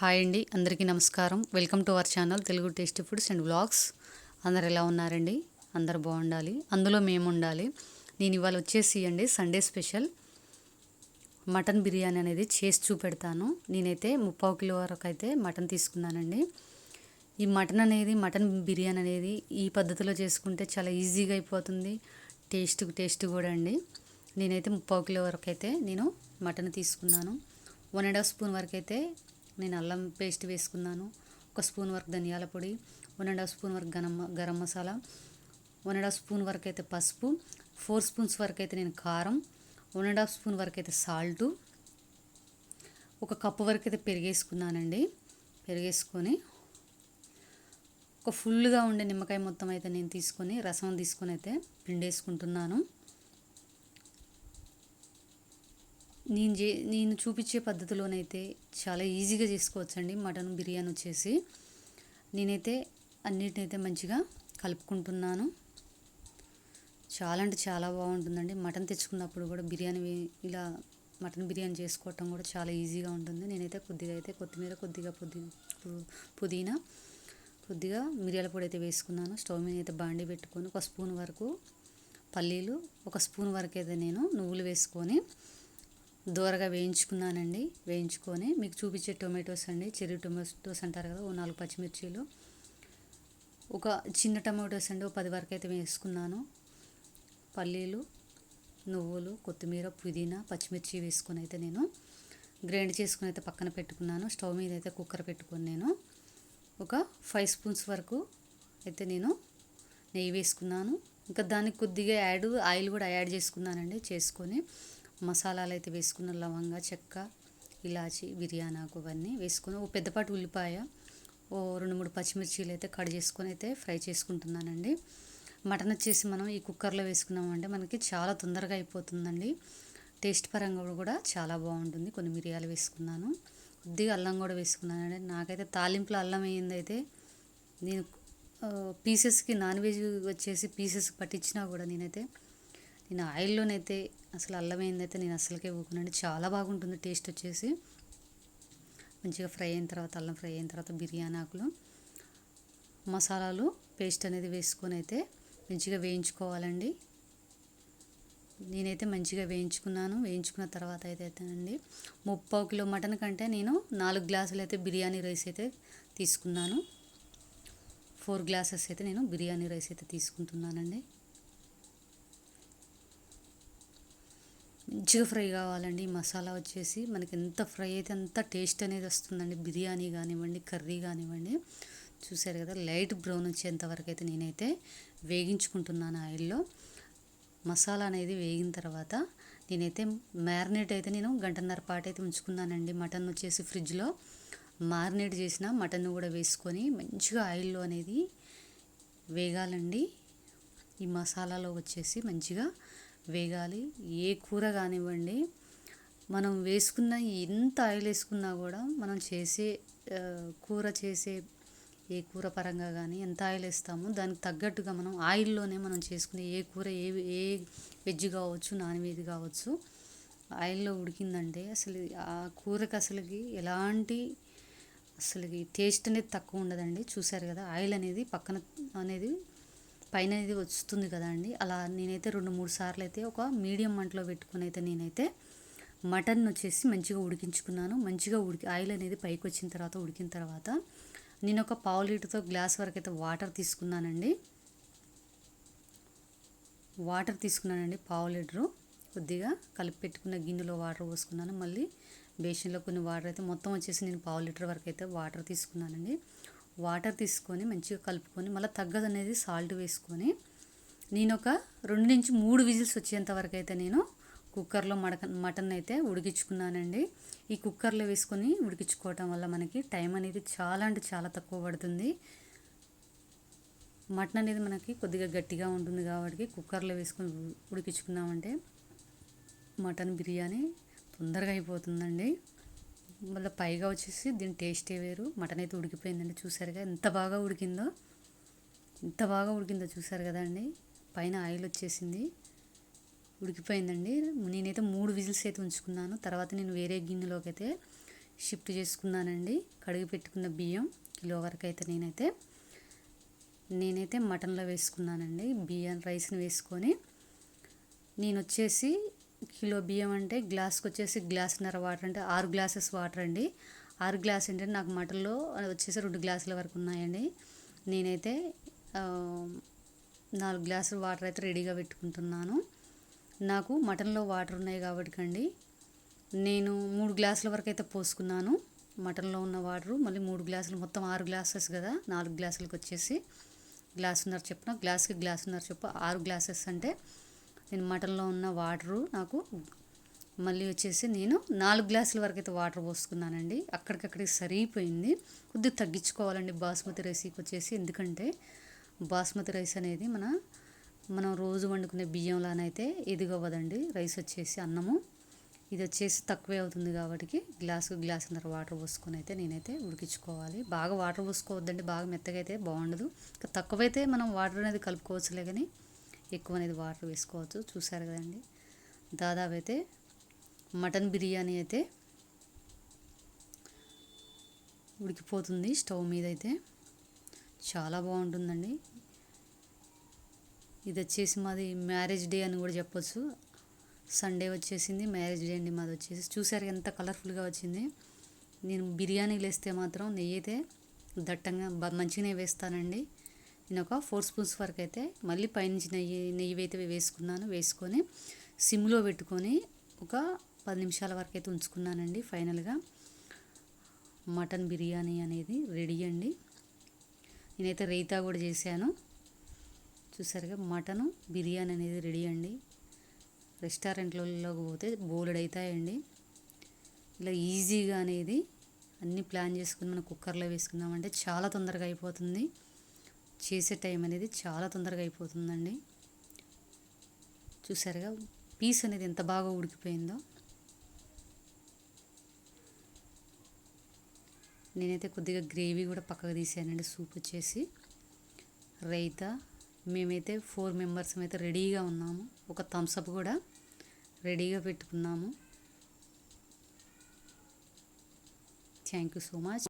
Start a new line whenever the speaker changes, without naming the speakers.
Hi అండి అందరికీ నమస్కారం. Welcome to our channel Telugu tasty foods and vlogs. అందరు ఎలా ఉన్నారండి? అందరు బాగుండాలి. అందులో మేము ఉండాలి నేను ఇవాళ వచ్చేసి అండి సండే స్పెషల్. మటన్ బిర్యానీ అనేది చేసి చూపెడతాను. నేనైతే ముప్పావు కిలో వరకు అయితే మటన్ తీసుకున్నానండి. ఈ మటన్ అనేది మటన్ బిర్యానీ అనేది ఈ పద్ధతిలో చేసుకుంటే చాలా ఈజీగా అయిపోతుంది. టేస్ట్ టేస్ట్ కూడా అండి. నేనైతే ముప్పావు కిలో వరకు అయితే నేను మటన్ తీసుకున్నాను. వన్ అండ్ హాఫ్ స్పూన్ వరకు అయితే నేను అల్లం పేస్ట్ వేసుకున్నాను. ఒక స్పూన్ వరకు ధనియాల పొడి వన్ అండ్ హాఫ్ స్పూన్ వరకు garam garam masala one and half spoon వరకు అయితే పసుపు ఫోర్ స్పూన్స్ వరకు అయితే నేను కారం వన్ అండ్ హాఫ్ స్పూన్ వరకు అయితే సాల్టు ఒక కప్పు వరకు అయితే పెరిగేసుకున్నానండి. పెరిగేసుకొని ఒక ఫుల్గా ఉండే నిమ్మకాయ మొత్తం అయితే నేను తీసుకొని రసం తీసుకొని అయితే పిండేసుకుంటున్నాను. నేను చే నేను చూపించే పద్ధతిలోనైతే చాలా ఈజీగా చేసుకోవచ్చండి మటన్ బిర్యానీ వచ్చేసి. నేనైతే అన్నిటినైతే మంచిగా కలుపుకుంటున్నాను. చాలా అంటే చాలా బాగుంటుందండి. మటన్ తెచ్చుకున్నప్పుడు కూడా బిర్యానీ ఇలా మటన్ బిర్యానీ చేసుకోవటం కూడా చాలా ఈజీగా ఉంటుంది. నేనైతే కొద్దిగా అయితే కొత్తిమీర కొద్దిగా పుదీ పు- పుదీనా కొద్దిగా మిరియాల పొడి అయితే వేసుకున్నాను. స్టవ్ మీద అయితే బాండి పెట్టుకొని ఒక స్పూన్ వరకు పల్లీలు ఒక స్పూన్ వరకు అయితే నేను నువ్వులు వేసుకొని దూరగా వేయించుకున్నానండి. వేయించుకొని మీకు చూపించే టొమాటోస్ అండి. చెర్రీ టొమాటోస్ అంటారు కదా ఓ నాలుగు పచ్చిమిర్చీలు. ఒక చిన్న టమాటోస్ అండి ఒక పది వరకు అయితే వేసుకున్నాను. పల్లీలు నువ్వులు కొత్తిమీర పుదీనా పచ్చిమిర్చి వేసుకొని అయితే నేను గ్రైండ్ చేసుకుని అయితే పక్కన పెట్టుకున్నాను. స్టవ్ మీద అయితే కుక్కర్ పెట్టుకొని నేను ఒక ఫైవ్ స్పూన్స్ వరకు అయితే నేను నెయ్యి వేసుకున్నాను. ఇంకా దానికి కొద్దిగా యాడ్ ఆయిల్ కూడా యాడ్ చేసుకున్నానండి చేసుకొని మసాలాలు అయితే వేసుకున్న లవంగా చెక్క ఇలాచి బిర్యానాకు అవన్నీ వేసుకుని ఓ పెద్దపాటి ఉల్లిపాయ ఓ రెండు మూడు పచ్చిమిర్చీలు అయితే కట్ చేసుకొని అయితే ఫ్రై చేసుకుంటున్నానండి. మటన్ వచ్చేసి మనం ఈ కుక్కర్లో వేసుకున్నామంటే మనకి చాలా తొందరగా అయిపోతుందండి. టేస్ట్ పరంగా కూడా చాలా బాగుంటుంది. కొన్ని మిరియాలు వేసుకున్నాను. కొద్దిగా అల్లం కూడా వేసుకున్నానండి. నాకైతే తాలింపులో అల్లం వేయింది అయితే నేను పీసెస్కి నాన్ వెజ్ వచ్చేసి పీసెస్ పట్టించినా కూడా నేనైతే నేను ఆయిల్లోనైతే అసలు అల్లం అయితే నేను అసలుకే ఊకునండి. చాలా బాగుంటుంది టేస్ట్ వచ్చేసి. మంచిగా ఫ్రై అయిన తర్వాత అల్లం ఫ్రై అయిన తర్వాత బిర్యానీ ఆకులు మసాలాలు పేస్ట్ అనేది వేసుకొని అయితే మంచిగా వేయించుకోవాలండి. నేనైతే మంచిగా వేయించుకున్నాను. వేయించుకున్న తర్వాత అయితే అండి ముప్పావు కిలో మటన్ కంటే నేను నాలుగు గ్లాసులు అయితే బిర్యానీ రైస్ అయితే తీసుకున్నాను. ఫోర్ గ్లాసెస్ అయితే నేను బిర్యానీ రైస్ అయితే తీసుకుంటున్నానండి. మంచిగా ఫ్రై కావాలండి మసాలా వచ్చేసి మనకి ఎంత ఫ్రై అయితే అంత టేస్ట్ అనేది వస్తుందండి. బిర్యానీ కానివ్వండి కర్రీ కానివ్వండి. చూసారు కదా లైట్ బ్రౌన్ వచ్చేంత వరకు అయితే నేనైతే వేగించుకుంటున్నాను ఆయిల్లో. మసాలా అనేది వేగిన తర్వాత నేనైతే మ్యారినేట్ అయితే నేను గంటన్నర పాటు అయితే ఉంచుకున్నానండి. మటన్ వచ్చేసి ఫ్రిడ్జ్లో మారినేట్ చేసిన మటన్ కూడా వేసుకొని మంచిగా ఆయిల్లో అనేది వేగాలండి. ఈ మసాలాలో వచ్చేసి మంచిగా వేగాలి. ఏ కూర కానివ్వండి మనం వేసుకున్న ఎంత ఆయిల్ వేసుకున్నా కూడా మనం చేసే కూర చేసే ఏ కూర పరంగా కానీ ఎంత ఆయిల్ వేస్తామో దానికి తగ్గట్టుగా మనం ఆయిల్లోనే మనం చేసుకునే ఏ కూర ఏ ఏ వెజ్ కావచ్చు నాన్ వెజ్ కావచ్చు ఆయిల్లో ఉడికిందంటే అసలు ఆ కూరకి అసలుకి ఎలాంటి అసలుకి టేస్ట్ అనేది తక్కువ ఉండదండి. చూసారు కదా ఆయిల్ అనేది పక్కన అనేది పైన అనేది వస్తుంది కదా అండి. అలా నేనైతే రెండు మూడు సార్లు అయితే ఒక మీడియం మంటలో పెట్టుకుని అయితే నేనైతే మటన్ వచ్చేసి మంచిగా ఉడికించుకున్నాను. మంచిగా ఉడికి ఆయిల్ అనేది పైకి వచ్చిన తర్వాత ఉడికిన తర్వాత నేను ఒక పావు లీటర్తో గ్లాస్ వరకు అయితే వాటర్ తీసుకున్నానండి. వాటర్ తీసుకున్నానండి పావు లీటరు. కొద్దిగా కలిపి పెట్టుకున్న గిన్నెలో వాటర్ పోసుకున్నాను. మళ్ళీ బేషన్లో కొన్ని వాటర్ అయితే మొత్తం వచ్చేసి నేను పావు లీటర్ వరకు అయితే వాటర్ తీసుకున్నానండి. వాటర్ తీసుకొని మంచిగా కలుపుకొని మళ్ళీ తగ్గదు అనేది సాల్ట్ వేసుకొని నేను ఒక రెండు నుంచి మూడు విజిల్స్ వచ్చేంత వరకు అయితే నేను కుక్కర్లో మడక మటన్ అయితే ఉడికించుకున్నానండి. ఈ కుక్కర్లో వేసుకొని ఉడికించుకోవటం వల్ల మనకి టైం అనేది చాలా అంటే చాలా తక్కువ పడుతుంది. మటన్ అనేది మనకి కొద్దిగా గట్టిగా ఉంటుంది కాబట్టి కుక్కర్లో వేసుకొని ఉడికించుకున్నామంటే మటన్ బిర్యానీ తొందరగా అయిపోతుందండి. మళ్ళీ పైగా వచ్చేసి దీని టేస్టే వేరు. మటన్ అయితే ఉడికిపోయిందండి. చూసారుగా ఎంత బాగా ఉడికిందో. ఎంత బాగా ఉడికిందో చూసారు కదా అండి. పైన ఆయిల్ వచ్చేసింది. ఉడికిపోయిందండి. నేనైతే మూడు విజిల్స్ అయితే ఉంచుకున్నాను. తర్వాత నేను వేరే గిన్నెలోకి అయితే షిఫ్ట్ చేసుకున్నానండి. కడిగి పెట్టుకున్న బియ్యం కిలో వరకు అయితే నేనైతే. నేనైతే మటన్లో వేసుకున్నానండి. బియ్యం రైస్ని వేసుకొని నేను వచ్చేసి కిలో బియ్యం అంటే గ్లాస్కి వచ్చేసి గ్లాసున్నర వాటర్ అంటే ఆరు గ్లాసెస్ వాటర్ అండి. ఆరు గ్లాస్ అంటే నాకు మటన్లో వచ్చేసి రెండు గ్లాసుల వరకు ఉన్నాయండి. నేనైతే నాలుగు గ్లాసులు వాటర్ అయితే రెడీగా పెట్టుకుంటున్నాను. నాకు మటన్లో వాటర్ ఉన్నాయి కాబట్టి కండి. నేను మూడు గ్లాసుల వరకు అయితే పోసుకున్నాను. మటన్లో ఉన్న వాటరు మళ్ళీ మూడు గ్లాసులు మొత్తం ఆరు గ్లాసెస్ కదా నాలుగు గ్లాసులకు వచ్చేసి గ్లాసున్నర చెప్పిన గ్లాస్కి గ్లాసున్నర చెప్పు ఆరు గ్లాసెస్ అంటే నేను మటన్లో ఉన్న వాటరు నాకు మళ్ళీ వచ్చేసి నేను నాలుగు గ్లాసుల వరకు అయితే వాటర్ పోసుకున్నానండి. అక్కడికక్కడికి సరిపోయింది. కొద్దిగా తగ్గించుకోవాలండి బాస్మతి రైస్కి వచ్చేసి. ఎందుకంటే బాస్మతి రైస్ అనేది మన మనం రోజు వండుకునే బియ్యంలానైతే ఎదిగవ్వదండి. రైస్ వచ్చేసి అన్నము. ఇది వచ్చేసి తక్కువే అవుతుంది కాబట్టి గ్లాసు గ్లాసున్నర వాటర్ పోసుకొని అయితే నేనైతే ఉడికించుకోవాలి. బాగా వాటర్ పోసుకోవద్దండి. బాగా మెత్తగా అయితే బాగుండదు. తక్కువైతే మనం వాటర్ అనేది కలుపుకోవచ్చులే కానీ ఎక్కువ అనేది వాటర్ వేసుకోవచ్చు. చూసారు కదండి. దాదాపు అయితే మటన్ బిర్యానీ అయితే ఉడికిపోతుంది స్టవ్ మీద అయితే. చాలా బాగుంటుందండి. ఇది వచ్చేసి మాది మ్యారేజ్ డే అని కూడా చెప్పొచ్చు. సండే వచ్చేసింది మ్యారేజ్ డే అండి మాది వచ్చేసి. చూసారు ఎంత కలర్ఫుల్గా వచ్చింది. నేను బిర్యానీలు వేస్తే మాత్రం నెయ్యి అయితే దట్టంగా మంచిగానే వేస్తానండి. నేను ఒక ఫోర్ స్పూన్స్ వరకు అయితే మళ్ళీ పైనుంచి నెయ్యి నెయ్యి అయితే వేసుకున్నాను. వేసుకొని సిమ్లో పెట్టుకొని ఒక పది నిమిషాల వరకు అయితే ఉంచుకున్నానండి ఫైనల్గా. మటన్ బిర్యానీ అనేది రెడీ అండి. నేనైతే రైతా కూడా చేశాను. చూసారుగా మటను బిర్యానీ అనేది రెడీ అండి. రెస్టారెంట్లలోకి పోతే బోలెడ్ అవుతాయండి. ఇలా ఈజీగా అనేది అన్నీ ప్లాన్ చేసుకుని మనం కుక్కర్లో వేసుకున్నామంటే చాలా తొందరగా అయిపోతుంది. చేసే టైం అనేది చాలా తొందరగా అయిపోతుందండి. చూసారుగా పీస్ అనేది ఎంత బాగా ఉడికిపోయిందో. నేనైతే కొద్దిగా గ్రేవీ కూడా పక్కకు తీసానండి సూప్ వచ్చేసి. రైతా మేమైతే ఫోర్ మెంబర్స్ అయితే రెడీగా ఉన్నాము. ఒక థమ్స్అప్ కూడా రెడీగా పెట్టుకున్నాము. Thank you so much.